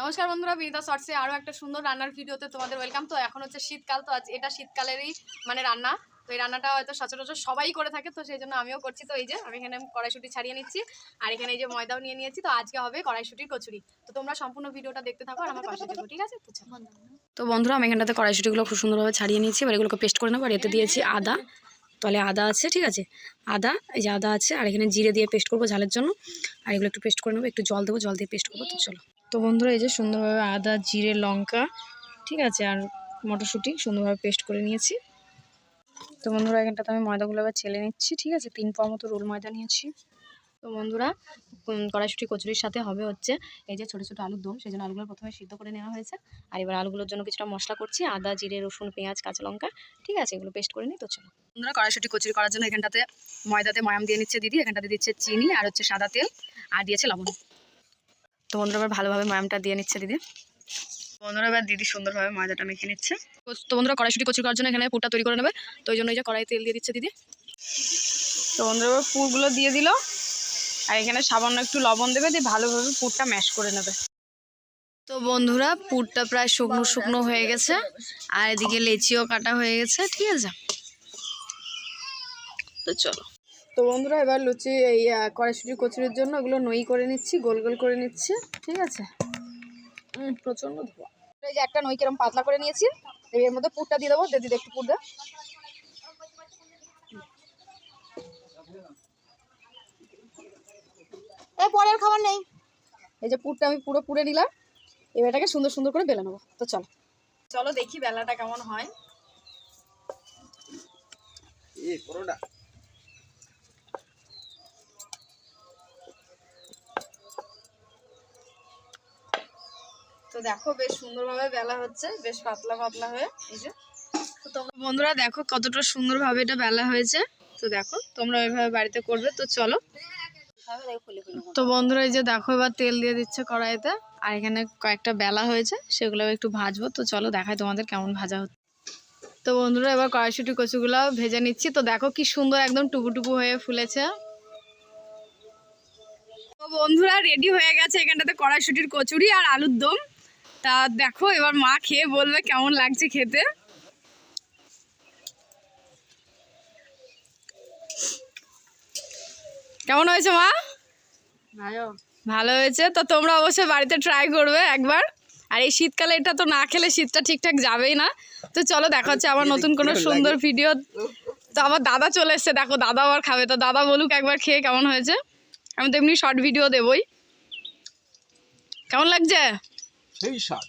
নমস্কার বন্ধুরা, বিনিতা শর্টসে আরও একটা সুন্দর রান্নার ভিডিওতে তোমাদের ওয়েলকাম তো এখন হচ্ছে শীতকাল, তো আজ এটা শীতকালেরই মানে রান্না। তো এই রান্নাটা হয়তো সচরাচর সবাই করে থাকে, তো সেই জন্য আমিও করছি। তো এই যে আমি এখানে কড়াইশুটি ছাড়িয়ে নিচ্ছি, আর এখানে এই যে ময়দাও নিয়ে নিয়েছি, তো আজকে হবে কড়াইশুটির কচুরি। তো তোমরা সম্পূর্ণ ভিডিওটা দেখতে থাকো আর আমার পাশে দেখো ঠিক আছে? তো তো বন্ধুরা, আমি এখানটাতে কড়াইশুটিগুলো খুব সুন্দরভাবে ছাড়িয়ে নিয়েছি, এবার এগুলোকে পেস্ট করে নেব, আর এতে দিয়েছি আদা। তলে আদা আছে, ঠিক আছে? আদা, এই যে আদা আছে, আর এখানে জিরে দিয়ে পেস্ট করব ঝালের জন্য। আর এগুলো একটু পেস্ট করে নেব, একটু জল দেবো, জল দিয়ে পেস্ট করব, তো চলো। তো বন্ধুরা, এই যে সুন্দরভাবে আদা, জিরে, লঙ্কা, ঠিক আছে, আর মটরশুঁটি সুন্দরভাবে পেস্ট করে নিয়েছি। তো বন্ধুরা, এখানটাতে আমি ময়দাগুলো এবার ছেলে নিচ্ছি, ঠিক আছে, তিন পাওয়া মতো রোল ময়দা নিয়েছি। তো বন্ধুরা কড়াইশুঁটি কচুরির সাথে হবে হচ্ছে এই যে ছোটো ছোটো আলুর দম, সেই জন্য আলুগুলো প্রথমে সিদ্ধ করে নেওয়া হয়েছে। আর এবার আলুগুলোর জন্য কিছুটা মশলা করছি, আদা, জিরে, রসুন, পেঁয়াজ, কাঁচা লঙ্কা, ঠিক আছে, এগুলো পেস্ট করে নিই, তো চলো। বন্ধুরা, কড়াইশুঁটি কচুরি করার জন্য এখানটাতে ময়দাতে ময়াম দিয়ে নিচ্ছে দিদি, এখানটাতে দিচ্ছে চিনি আর হচ্ছে সাদা তেল, আর দিয়েছে লবণ। তো বন্ধুরা, এবার ভালোভাবে ময়ামটা দিয়ে নিচ্ছে দিদি। বন্ধুরা, এবার দিদি সুন্দরভাবে ময়দাটা মেখে নিচ্ছে। তো বন্ধুরা, কড়াইশুটি কচুর করার জন্য এখানে পুরটা তৈরি করে নেবে। তো ওই জন্য এই যে কড়াই তেল দিয়ে দিচ্ছে দিদি। তো বন্ধুরা, এবার পুরগুলো দিয়ে দিল। আর এখানে সামান্য একটু লবণ দেবে দিয়ে ভালোভাবে পুরটা ম্যাশ করে নেবে। তো বন্ধুরা, পুরটা প্রায় শুকনো শুকনো হয়ে গেছে। আর এদিকে লেচিও কাটা হয়ে গেছে, ঠিক আছে? তো চলো। তো বন্ধুরা এবার লুচি এই কড়াইশুটি কচুরির জন্য ওগুলো নই করে নিচ্ছি গোল গোল করে নিচ্ছি ঠিক আছে? উম, প্রচণ্ড ধোয়া। এই যে একটা নই কিরম পাতলা করে নিয়েছি এর মধ্যে পুরটা দিয়ে দেবো দিদি একটু পুর দে। এই পরের খাবার নেই। এই যে পুরটা আমি পুরো পুরে নিলাম এবার এটাকে সুন্দর সুন্দর করে বেলে নেব। তো চলো। চলো দেখি বেলাটা কেমন হয়। তো দেখো বেশ সুন্দরভাবে বেলা হচ্ছে, বেশ পাতলা পাতলা হয়ে, এই যে। তো তোমরা বন্ধুরা দেখো কতটা সুন্দরভাবে এটা বেলা হয়েছে। তো দেখো, তোমরা ওইভাবে বাড়িতে করবে, তো চলো। তো বন্ধুরা এই যে দেখো, এবার তেল দিয়ে দিচ্ছে কড়াইতে, আর এখানে কয়েকটা বেলা হয়েছে সেগুলো একটু ভাজবো, তো চলো দেখাই তোমাদের কেমন ভাজা হচ্ছে। তো বন্ধুরা এবার কড়াইশুটি কচুগুলো ভেজে নিচ্ছি, তো দেখো কি সুন্দর একদম টুকু টুকু হয়ে ফুলেছে। তো বন্ধুরা রেডি হয়ে গেছে এখানটাতে কড়াইশুটির কচুরি আর আলুর দম। তা দেখো এবার মা খেয়ে বলবে কেমন লাগছে খেতে। কেমন হয়েছে মা? ভালো। হয়েছে? তো তোমরা অবশ্যই বাড়িতে ট্রাই করবে একবার। আর এই শীতকালে এটা তো না খেলে শীতটা ঠিকঠাক যাবেই না। তো চলো দেখা হচ্ছে আবার নতুন কোনো সুন্দর ভিডিও তো আবার দাদা চলে এসছে দেখো দাদা আবার খাবে। তো দাদা বলুক একবার খেয়ে কেমন হয়েছে। আমি তো এমনি শর্ট ভিডিও দেবই। কেমন লাগছে? সেই স্বাদ